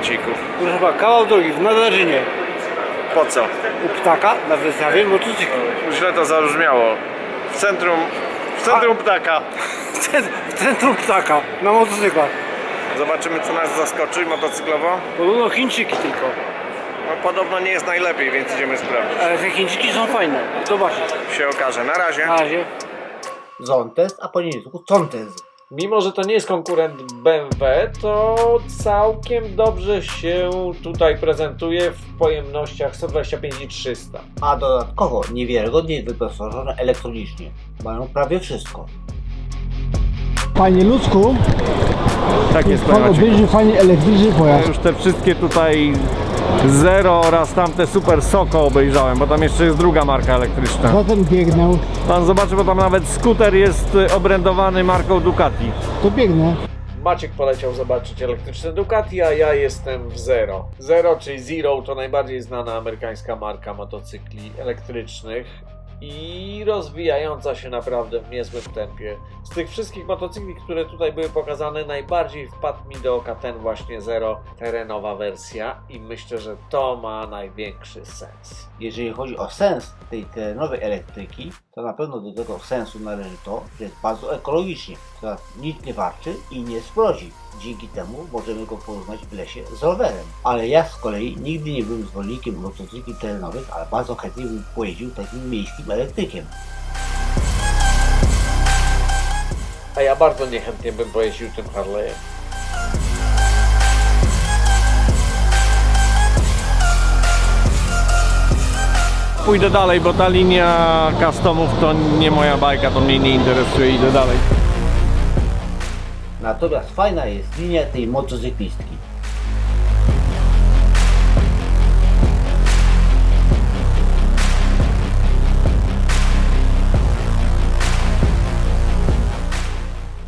Macieku? Proszę pana, kawał drogi w Nadarzynie. Po co? U ptaka na wystawie motocykli. Źle to zabrzmiało. W centrum, w centrum ptaka. W cen- W centrum ptaka, na motocyklach. Zobaczymy co nas zaskoczy motocyklowo. Podobno Chińczyki tylko. No, podobno nie jest najlepiej, więc idziemy sprawdzić. Ale te Chińczyki są fajne. Zobaczcie. Się okaże. Na razie. Na razie. Zontes, a po niemiecku Contez. Mimo, że to nie jest konkurent BMW, to całkiem dobrze się tutaj prezentuje w pojemnościach 125 i 300. A dodatkowo niewiarygodnie wyposażone elektronicznie. Mają prawie wszystko. Panie ludzku, Tak jest, pan obejrzy fajnie elektryczny pojazd. Już te wszystkie tutaj Zero oraz tamte Super Soko obejrzałem, bo tam jeszcze jest druga marka elektryczna. Zatem biegnę, Pan zobaczy, bo tam nawet skuter jest y, obrędowany marką Ducati. to biegnę. Maciek poleciał zobaczyć elektryczne Ducati, a ja jestem w Zero. Zero, czyli Zero, to najbardziej znana amerykańska marka motocykli elektrycznych i rozwijająca się naprawdę w niezłym tempie. Z tych wszystkich motocykli, które tutaj były pokazane, najbardziej wpadł mi do oka ten właśnie Zero terenowa wersja i myślę, że to ma największy sens. Jeżeli chodzi o sens tej terenowej elektryki, to na pewno do tego sensu należy to, że jest bardzo ekologicznie. Teraz nic nie warczy i nie smrodzi. Dzięki temu możemy go porównać w lesie z rowerem. Ale ja z kolei nigdy nie byłem zwolennikiem motocykli terenowych, ale bardzo chętnie bym pojeździł takim miejskim elektrykiem. A ja bardzo niechętnie bym pojeździł tym Harley'em. Pójdę dalej, bo ta linia customów to nie moja bajka, to mnie nie interesuje, idę dalej. Natomiast fajna jest linia tej motocyklistki.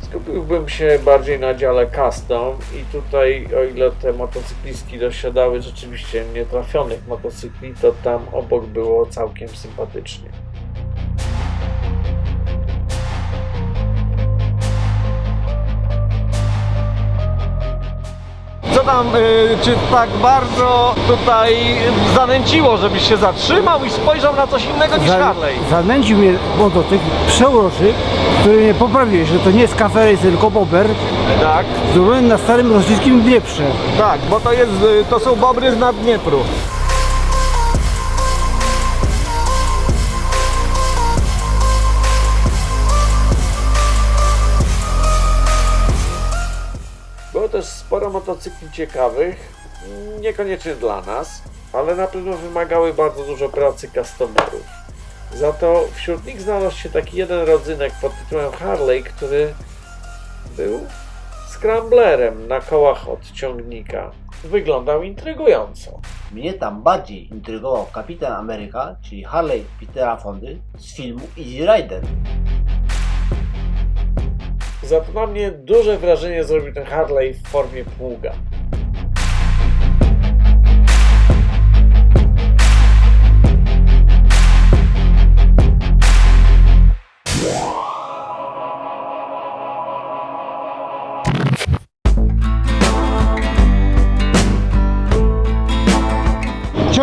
Skupiłbym się bardziej na dziale custom i tutaj o ile te motocyklistki dosiadały rzeczywiście nietrafionych motocykli, to tam obok było całkiem sympatycznie. Tam, y, czy tak bardzo tutaj zanęciło, żebyś się zatrzymał i spojrzał na coś innego niż Za- Harley? Zanęcił mnie motocykl przeuroczy, który mnie poprawiłeś, że to nie jest Cafe Racer, tylko Bober, Tak, zrobiony na starym rosyjskim Dnieprze. tak, bo to jest, y, to są bobry z nad sporo motocykli ciekawych, niekoniecznie dla nas, ale na pewno wymagały bardzo dużo pracy customerów. Za to wśród nich znalazł się taki jeden rodzynek pod tytułem Harley, który był scramblerem na kołach od ciągnika. Wyglądał intrygująco. Mnie tam bardziej intrygował Kapitan Ameryka, czyli Harley Petera Fondy z filmu Easy Rider. Za to na mnie duże wrażenie zrobił ten Harley w formie pługa.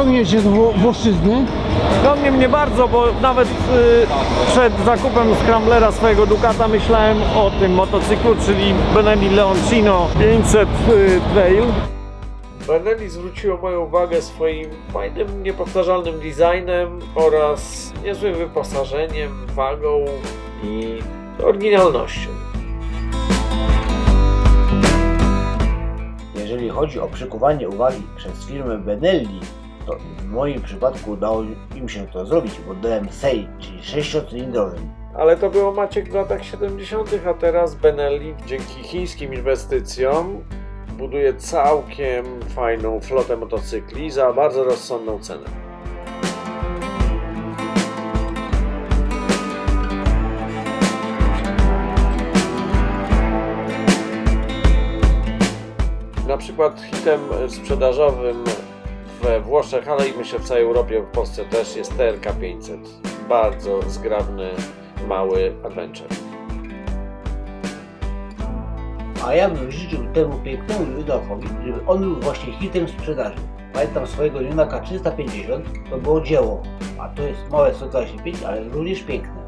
Ciągnie się do Wło- Włoszczyzny. Do mnie nie bardzo, bo nawet y, przed zakupem Scramblera swojego Ducata myślałem o tym motocyklu, czyli Benelli Leoncino 500 y, Trail. Benelli zwróciło moją uwagę swoim fajnym, niepowtarzalnym designem oraz niezłym wyposażeniem, wagą i oryginalnością. Jeżeli chodzi o przykuwanie uwagi przez firmę Benelli, to w moim przypadku udało im się to zrobić modelem SEI, czyli sześciocylindrowym. Ale to było Maciek w latach 70., a teraz Benelli dzięki chińskim inwestycjom buduje całkiem fajną flotę motocykli za bardzo rozsądną cenę. Na przykład hitem sprzedażowym we Włoszech, ale i myślę w całej Europie, w Polsce też jest TRK 500. Bardzo zgrabny, mały adventure. A ja bym życzył temu pięknemu Judakowi, żeby on był właśnie hitem sprzedaży. Pamiętam swojego Junaka 350, to było dzieło, a to jest małe 125, ale również piękne.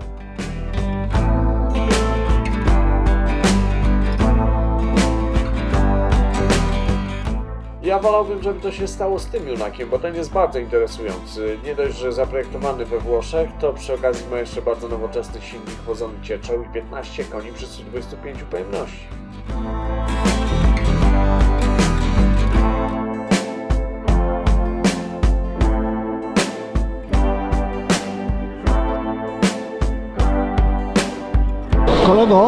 Ja wolałbym, żeby to się stało z tym Junakiem, bo ten jest bardzo interesujący. Nie dość, że zaprojektowany we Włoszech, to przy okazji ma jeszcze bardzo nowoczesny silnik chłodzony cieczą i 15 koni przy 125 pojemności. Kolego,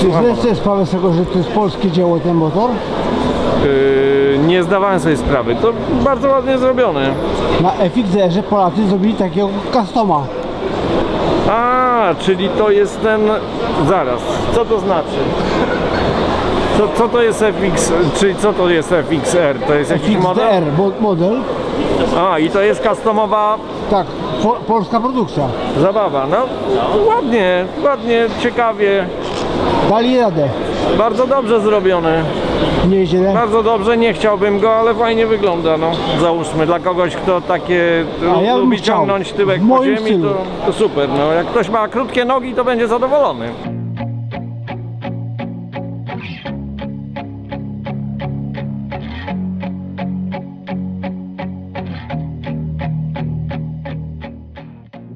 czy zdajesz sobie sprawę z tego, że to jest polskie dzieło ten motor? Yy, nie zdawałem sobie sprawy. To bardzo ładnie zrobione. Na FXR-ze Polacy zrobili takiego customa. A, czyli to jest ten... Zaraz, co to znaczy? Co, co to jest FX, czyli co to jest FXR? To jest jakiś model? FXDR bo- model, A, i to jest customowa tak, po, polska produkcja. zabawa. No, ładnie, ładnie, ciekawie. Dali radę. Bardzo dobrze zrobione. Nieźle. Bardzo dobrze, nie chciałbym go, ale fajnie wygląda, no. Załóżmy, dla kogoś, kto takie A ja bym lubi chciał. ciągnąć tyłek W po moim ziemi, stylu. to, to super, no. Jak ktoś ma krótkie nogi, to będzie zadowolony.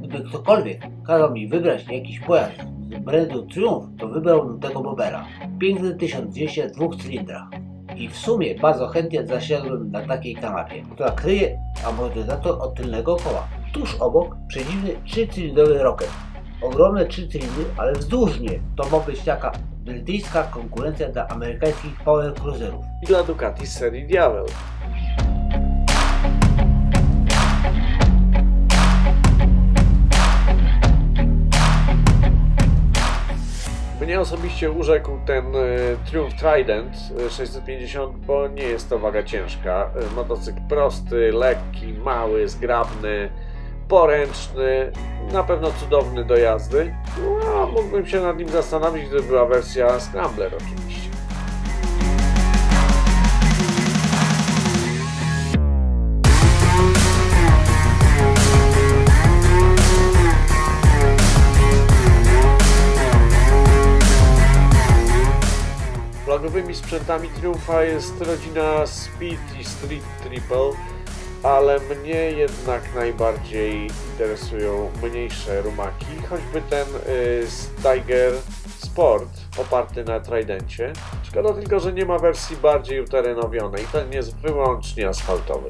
Gdyby ktokolwiek kazał mi wybrać jakiś pojazd z brandu Triumph, to wybrałbym tego Bobera. Piękny 1200 w dwóch cylindrach. I w sumie bardzo chętnie zasiadłbym na takiej kanapie, która kryje amortyzator od tylnego koła. Tuż obok przedziwny 3-cylindrowy rocket. Ogromne 3 cylindry, ale wzdłużnie. To ma być taka brytyjska konkurencja dla amerykańskich power cruiserów. I dla Ducati z serii Diavel. Mnie osobiście urzekł ten e, Triumph Trident e, 650, bo nie jest to waga ciężka. E, Motocykl prosty, lekki, mały, zgrabny, poręczny, na pewno cudowny do jazdy. No, mógłbym się nad nim zastanowić, gdyby była wersja Scrambler oczywiście. Sprzętami Triumfa jest rodzina Speed i Street Triple, ale mnie jednak najbardziej interesują mniejsze rumaki, choćby ten y, Tiger Sport oparty na Tridencie. Szkoda tylko, że nie ma wersji bardziej uterenowionej, ten jest wyłącznie asfaltowy.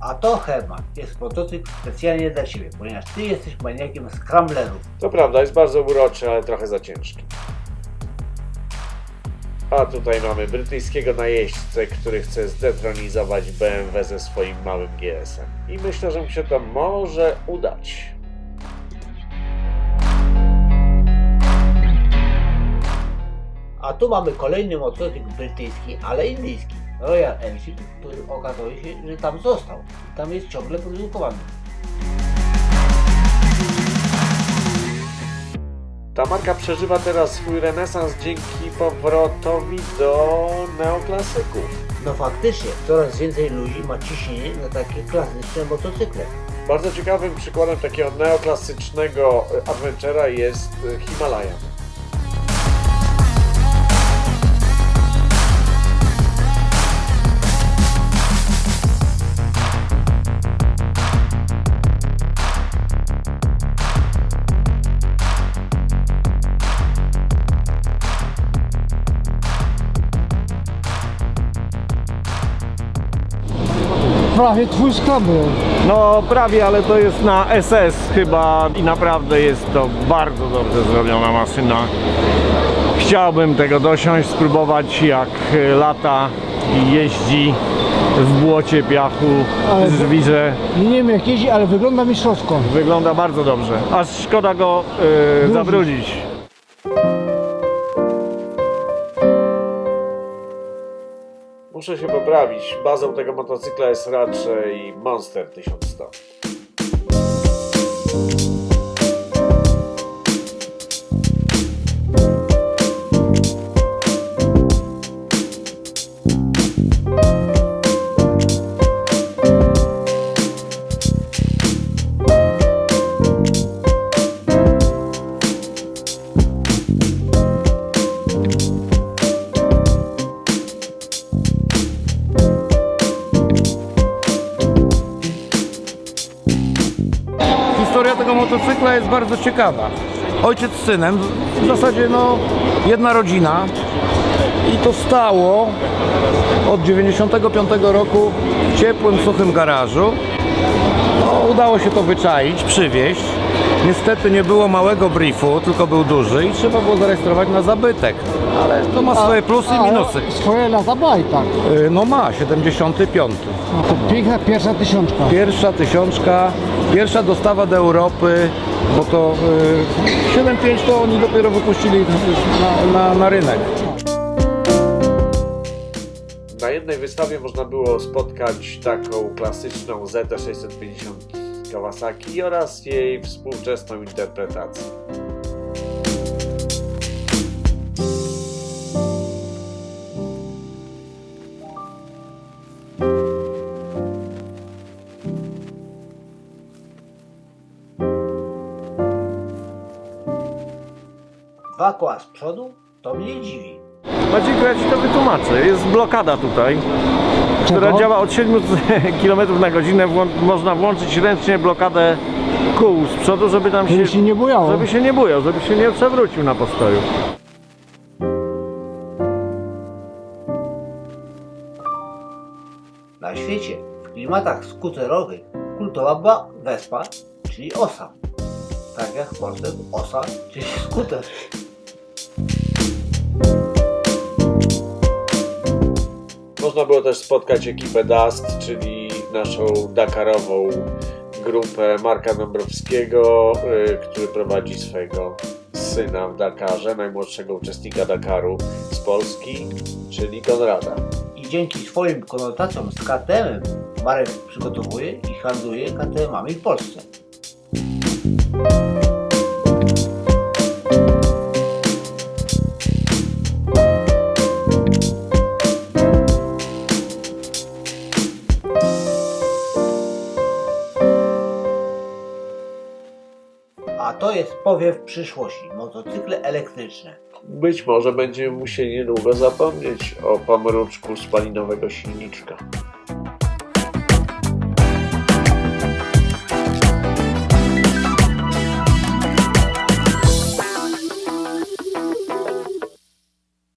A to Herman jest motocykl specjalnie dla Ciebie, ponieważ Ty jesteś maniakiem scramblerów. To prawda, jest bardzo uroczy, ale trochę za ciężki. A tutaj mamy brytyjskiego najeźdźcę, który chce zdetronizować BMW ze swoim małym GS-em. I myślę, że mu się to może udać. A tu mamy kolejny motocykl brytyjski, ale indyjski. Royal Enfield, który okazuje się, że tam został. Tam jest ciągle produkowany. Ta marka przeżywa teraz swój renesans dzięki powrotowi do neoklasyków. No faktycznie, coraz więcej ludzi ma ciśnienie na takie klasyczne motocykle. Bardzo ciekawym przykładem takiego neoklasycznego adventura jest Himalayan. Prawie twój scrambler. No prawie, ale to jest na SS chyba i naprawdę jest to bardzo dobrze zrobiona maszyna. Chciałbym tego dosiąść, spróbować jak e, lata i jeździ w błocie, piachu, Ale- żwirze. Nie wiem jak jeździ, ale wygląda mistrzowsko. Wygląda bardzo dobrze. Aż szkoda go Brudzić. zabrudzić. Muszę się poprawić. Bazą tego motocykla jest raczej Monster 1100. ciekawa. Ojciec z synem, w zasadzie no jedna rodzina i to stało od 95 roku w ciepłym, suchym garażu. No, udało się to wyczaić, przywieźć. Niestety nie było małego briefu, tylko był duży i trzeba było zarejestrować na zabytek. Ale to ma swoje plusy i minusy. Swoje lata bajta. Y, No ma, 75. No to piękna pierwsza tysiączka. Pierwsza tysiączka, pierwsza dostawa do Europy, bo to y, 7.5 to oni dopiero wypuścili na, na, na rynek. Na jednej wystawie można było spotkać taką klasyczną ZT650 Kawasaki oraz jej współczesną interpretację. Dwa koła z przodu to mnie dziwi. Maciek, ja ci to wytłumaczę. Jest blokada tutaj, która działa od 7 km na godzinę. Włą- można włączyć ręcznie blokadę kół z przodu, żeby tam się, Żeby się nie bujało. żeby się nie bujał, żeby się nie przewrócił na postoju. Na świecie w klimatach skuterowych kultowa była Vespa, czyli osa. Tak jak w Polsce osa, czyli skuter. Można było też spotkać ekipę Dust, czyli naszą Dakarową grupę Marka Dąbrowskiego, y, który prowadzi swojego syna w Dakarze, najmłodszego uczestnika Dakaru z Polski, czyli Konrada. I dzięki swoim konotacjom z KTM Marek przygotowuje i handluje KTM-ami w Polsce. To jest powiew przyszłości, motocykle elektryczne. Być może będziemy musieli niedługo zapomnieć o pomruczku spalinowego silniczka.